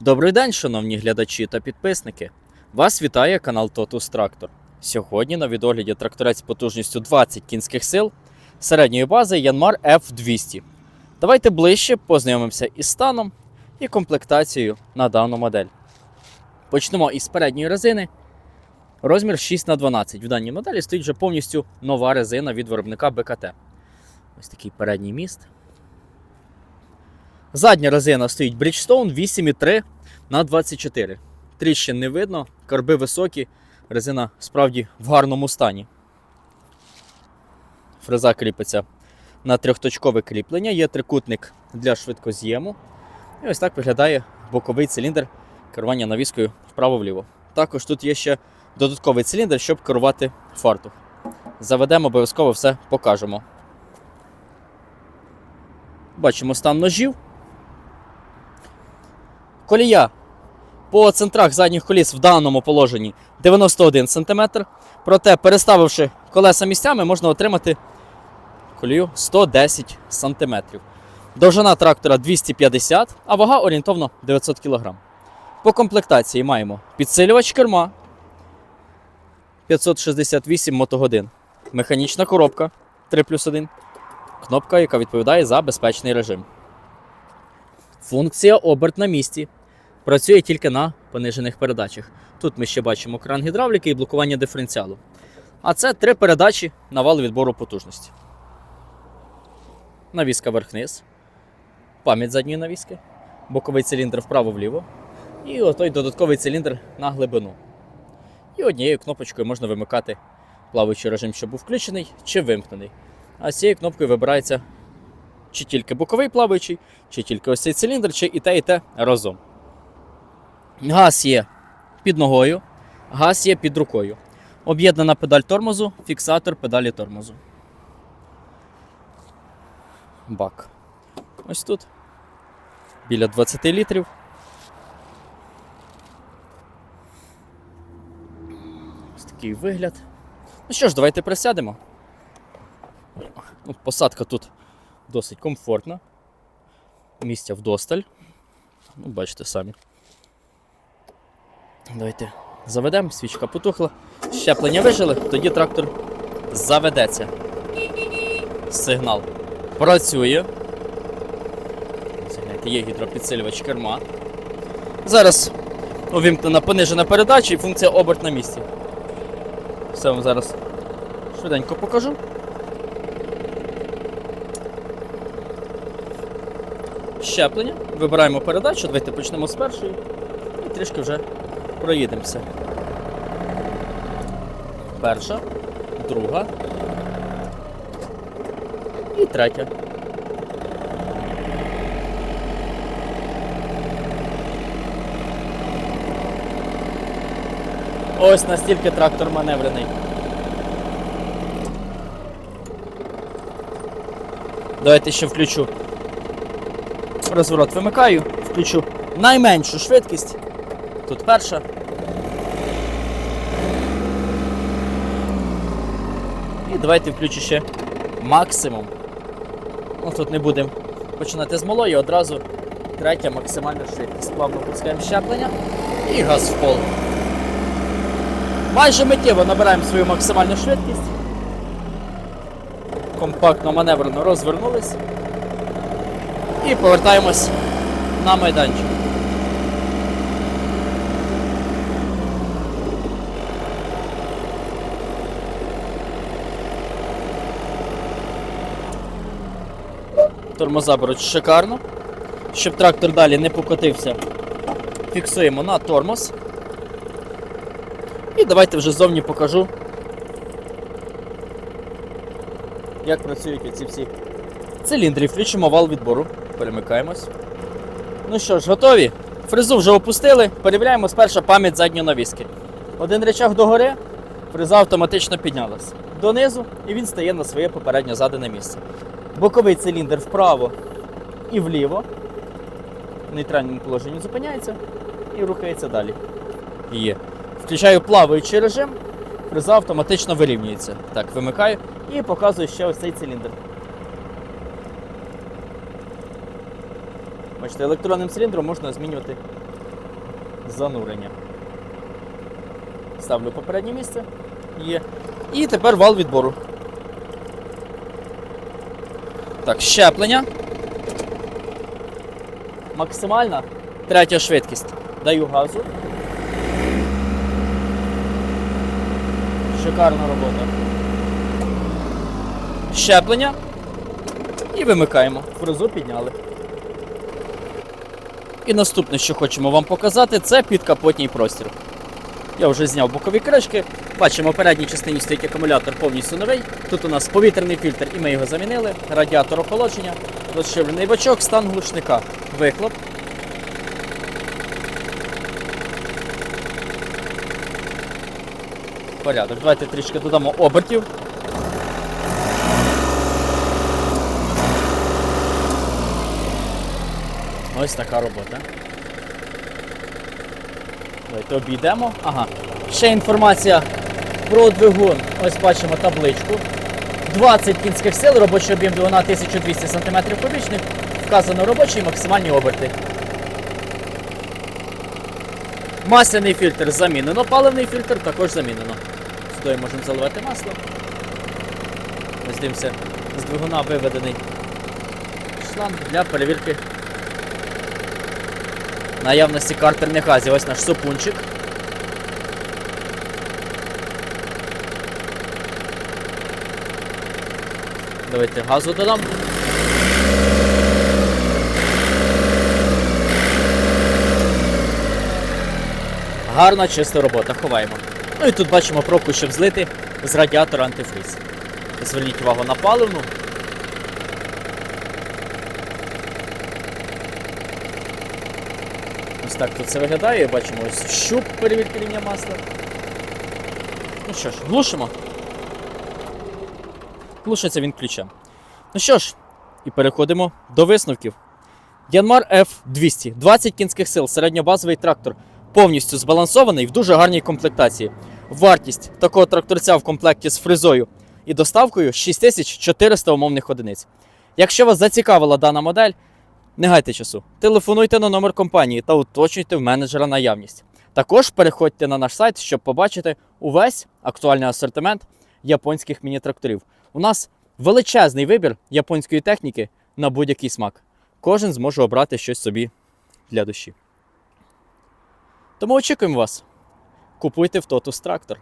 Добрий день, шановні глядачі та підписники. Вас вітає канал Totus Трактор. Сьогодні на відогляді тракторець потужністю 20 кінських сил середньої бази Янмар F200. Давайте ближче познайомимося із станом і комплектацією на дану модель. Почнемо із передньої резини. Розмір 6х12. В даній моделі стоїть вже повністю нова резина від виробника БКТ. Ось такий передній міст. Задня резина стоїть Bridgestone 8,3 на 24. Тріщин не видно, карби високі, резина справді в гарному стані. Фреза кріпиться на трьохточкове кріплення, є трикутник для швидкоз'єму. І ось так виглядає боковий циліндр керування навіскою вправо-вліво. Також тут є ще додатковий циліндр, щоб керувати фартух. Заведемо, обов'язково все покажемо. Бачимо стан ножів. Колія по центрах задніх коліс в даному положенні 91 см. Проте, переставивши колеса місцями, можна отримати колію 110 см. Довжина трактора 250 а вага орієнтовно 900 кг. По комплектації маємо підсилювач керма 568 мотогодин, механічна коробка 3 плюс 1, кнопка, яка відповідає за безпечний режим. Функція оберт на місці. Працює тільки на понижених передачах. Тут ми ще бачимо кран гідравліки і блокування диференціалу. А це три передачі на вал відбору потужності. Навіска верх-низ, пам'ять задньої навіски, боковий циліндр вправо-вліво. І отой додатковий циліндр на глибину. І однією кнопочкою можна вимикати плаваючий режим, щоб був включений чи вимкнений. А з цією кнопкою вибирається чи тільки боковий плаваючий, чи тільки ось цей циліндр, чи і те, і те разом. Газ є під ногою, газ є під рукою. Об'єднана педаль тормозу, фіксатор педалі тормозу. Бак. Ось тут. Біля 20 літрів. Ось такий вигляд. Ну що ж, давайте присядемо. Ну, посадка тут досить комфортна. Місця вдосталь. Ну, бачите самі. Давайте заведемо, свічка потухла. Щеплення вижили, тоді трактор заведеться. Сигнал працює. Загляньте, є гідропідсилювач керма. Зараз увімкнена понижена передача і функція оберт на місці. Все вам зараз швиденько покажу. Щеплення. Вибираємо передачу, давайте почнемо з першої і трішки вже проїдемося. Перша, друга і третя. Ось настільки трактор маневрений. Давайте ще включу. Розворот вимикаю, включу найменшу швидкість. Тут перша. І давайте включу ще максимум. Ну, тут не будемо починати з малої, одразу третя максимальна швидкість. Плавно пускаємо щеплення і газ в пол. Майже миттєво набираємо свою максимальну швидкість. Компактно маневрено розвернулись. І повертаємось на майданчик. Тормоза беруть шикарно. Щоб трактор далі не покотився, фіксуємо на тормоз. І давайте вже ззовні покажу, як працюють оці всі циліндри. Включимо вал відбору. Перемикаємось. Ну що ж, готові? Фрезу вже опустили. Перевіряємо спершу пам'ять задньої навіски. Один речах догори, фреза автоматично піднялась. Донизу і він стає на своє попередньо задане місце. Боковий циліндр вправо і вліво. В нейтральному положенні зупиняється і рухається далі. Є. Включаю плаваючий режим, фреза автоматично вирівнюється. Так, вимикаю і показую ще ось цей циліндр. Бачите, електронним циліндром можна змінювати занурення. Ставлю попереднє місце. Є. І тепер вал відбору. Так, щеплення. Максимальна третя швидкість. Даю газу. Шикарна робота. Щеплення. І вимикаємо. Фрезу підняли. І наступне, що хочемо вам показати, це підкапотній простір. Я вже зняв бокові кришки. Бачимо, в передній частині стоїть акумулятор повністю новий. Тут у нас повітряний фільтр, і ми його замінили. Радіатор охолодження, розширений бачок, стан глушника, вихлоп. Порядок. Давайте трішки додамо обертів. Ось така робота. Давайте обійдемо. Ага. Ще інформація про двигун. Ось бачимо табличку. 20 кінських сил, робочий об'єм двигуна 1200 см кубічних. Вказано робочі і максимальні оберти. Масляний фільтр замінено, паливний фільтр також замінено. Сюди можемо заливати масло. Ось дивимося, з двигуна виведений шланг для перевірки наявності картерних газів. Ось наш супунчик. Давайте газу додам. Гарна чиста робота, ховаємо. Ну і тут бачимо пробку, щоб злити з радіатора антифриз. Зверніть увагу на паливну. Ось так тут це виглядає. Бачимо ось щуп перевірки масла. Ну що ж, глушимо. Глушиться він ключем. Ну що ж, і переходимо до висновків. Янмар F200, 20 кінських сил, середньобазовий трактор, повністю збалансований в дуже гарній комплектації. Вартість такого тракторця в комплекті з фрезою і доставкою 6400 умовних одиниць. Якщо вас зацікавила дана модель, не гайте часу. Телефонуйте на номер компанії та уточнюйте в менеджера наявність. Також переходьте на наш сайт, щоб побачити увесь актуальний асортимент японських міні-тракторів. У нас величезний вибір японської техніки на будь-який смак. Кожен зможе обрати щось собі для душі. Тому очікуємо вас. Купуйте в Totus трактор.